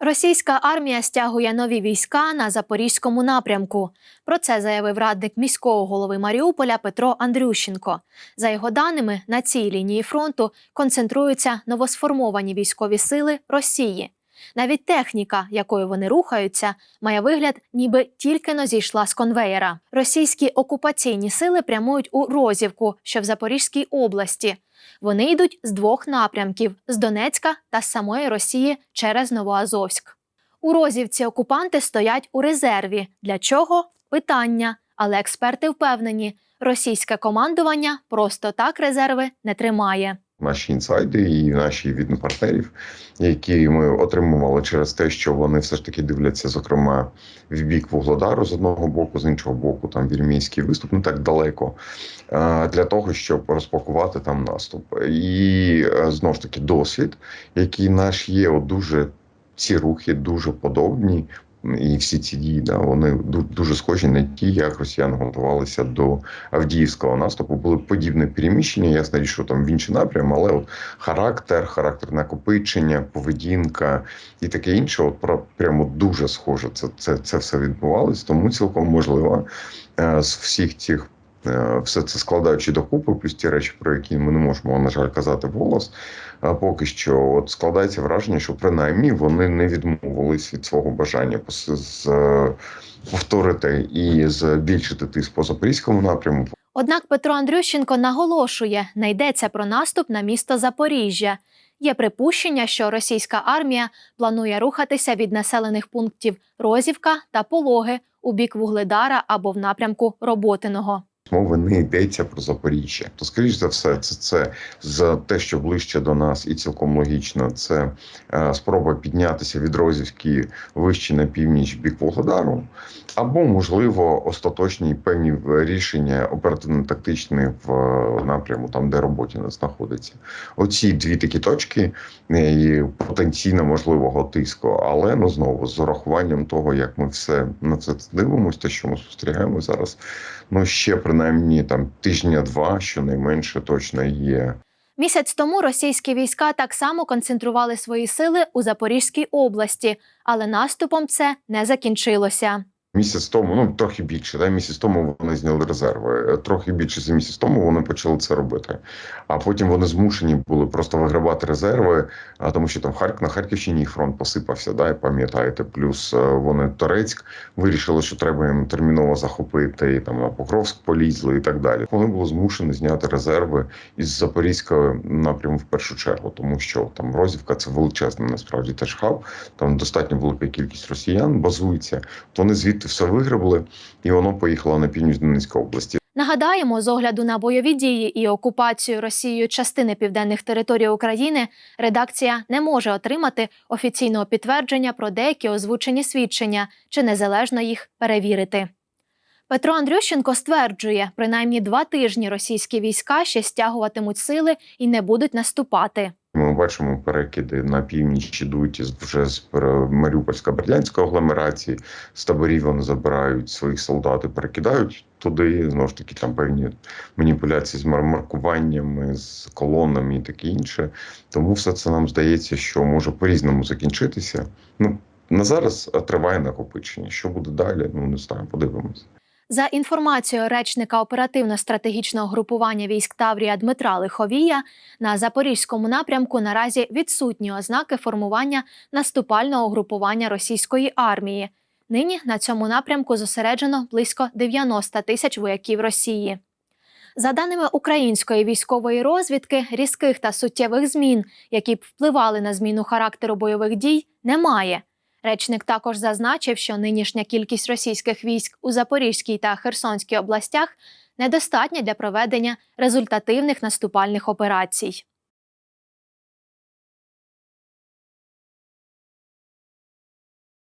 Російська армія стягує нові війська на запорізькому напрямку. Про це заявив радник міського голови Маріуполя Петро Андрющенко. За його даними, на цій лінії фронту концентруються новосформовані військові сили Росії. Навіть техніка, якою вони рухаються, має вигляд, ніби тільки но зійшла з конвеєра. Російські окупаційні сили прямують у Розівку, що в Запорізькій області. Вони йдуть з двох напрямків з Донецька та з самої Росії через Новоазовськ. У Розівці окупанти стоять у резерві. Для чого? Питання. Але експерти впевнені, російське командування просто так резерви не тримає. Наші інсайди і наші від партнерів, які ми отримували через те, що вони все ж таки дивляться, зокрема, в бік Вугледару з одного боку, з іншого боку, там вірмійський виступ не так далеко е, для того, щоб розпакувати там наступ. І е, знову ж таки досвід, який наш є, от дуже ці рухи дуже подобні. І всі ці дії да, вони дуже схожі на ті, як росіяни готувалися до Авдіївського наступу. Були подібне переміщення. я річ, що там в інший напрям, але от характер, характер накопичення, поведінка і таке інше. От про прямо дуже схоже. Це це, це все відбувалось. Тому цілком можливо е, з всіх цих. Е, Все це складаючи докупи, плюс ті речі, про які ми не можемо, на жаль, казати вголос. А поки що, от складається враження, що принаймні вони не відмовились від свого бажання з, е, повторити і збільшити тиск по запорізькому напряму, Однак Петро Андрющенко наголошує, не йдеться про наступ на місто Запоріжжя. Є припущення, що російська армія планує рухатися від населених пунктів Розівка та Пологи у бік Вугледара або в напрямку Роботиного. Мови не йдеться про Запоріжжя. То, скоріш за все, це, це за те, що ближче до нас, і цілком логічно, це е, спроба піднятися від Розівки вище на північ бік Вугледару, або, можливо, остаточні певні рішення оперативно-тактичні в е, напряму, там, де Роботіна знаходиться. Оці дві такі точки е, потенційно можливого тиску, але ну знову з урахуванням того, як ми все на це дивимося, те, що ми спостерігаємо зараз ну ще принаймні там тижня-два, щонайменше точно є. Місяць тому російські війська так само концентрували свої сили у Запорізькій області, але наступом це не закінчилося. Місяць тому, ну трохи більше, да, місяць тому вони зняли резерви. Трохи більше за місяць тому вони почали це робити. А потім вони змушені були просто виграбати резерви, а тому що там Харк на Харківщині їх фронт посипався, да, і пам'ятаєте. Плюс е, вони Торецьк вирішили, що треба їм терміново захопити, і там на Покровськ полізли і так далі. Вони були змушені зняти резерви із Запорізького напряму в першу чергу, тому що там Розівка це величезний насправді теж хаб. Там достатньо велика кількість росіян базується. То вони звідти все виграбли, і воно поїхало на північ Донецької області. Нагадаємо, з огляду на бойові дії і окупацію Росією частини південних територій України, редакція не може отримати офіційного підтвердження про деякі озвучені свідчення чи незалежно їх перевірити. Петро Андрющенко стверджує, принаймні два тижні російські війська ще стягуватимуть сили і не будуть наступати. Ми бачимо перекиди на північ ідуть вже з Пере- Маріупольсько-Бердянської агломерації. З таборів вони забирають своїх солдат і перекидають туди. Знову ж таки, там певні маніпуляції з мар- маркуваннями, з колонами і таке інше. Тому все це нам здається, що може по-різному закінчитися. Ну на зараз е, триває накопичення. Що буде далі? Ну не знаю, подивимось. За інформацією речника оперативно-стратегічного групування військ Таврія Дмитра Лиховія, на запорізькому напрямку наразі відсутні ознаки формування наступального групування російської армії. Нині на цьому напрямку зосереджено близько 90 тисяч вояків Росії. За даними української військової розвідки, різких та суттєвих змін, які б впливали на зміну характеру бойових дій, немає. Речник також зазначив, що нинішня кількість російських військ у Запорізькій та Херсонській областях недостатня для проведення результативних наступальних операцій.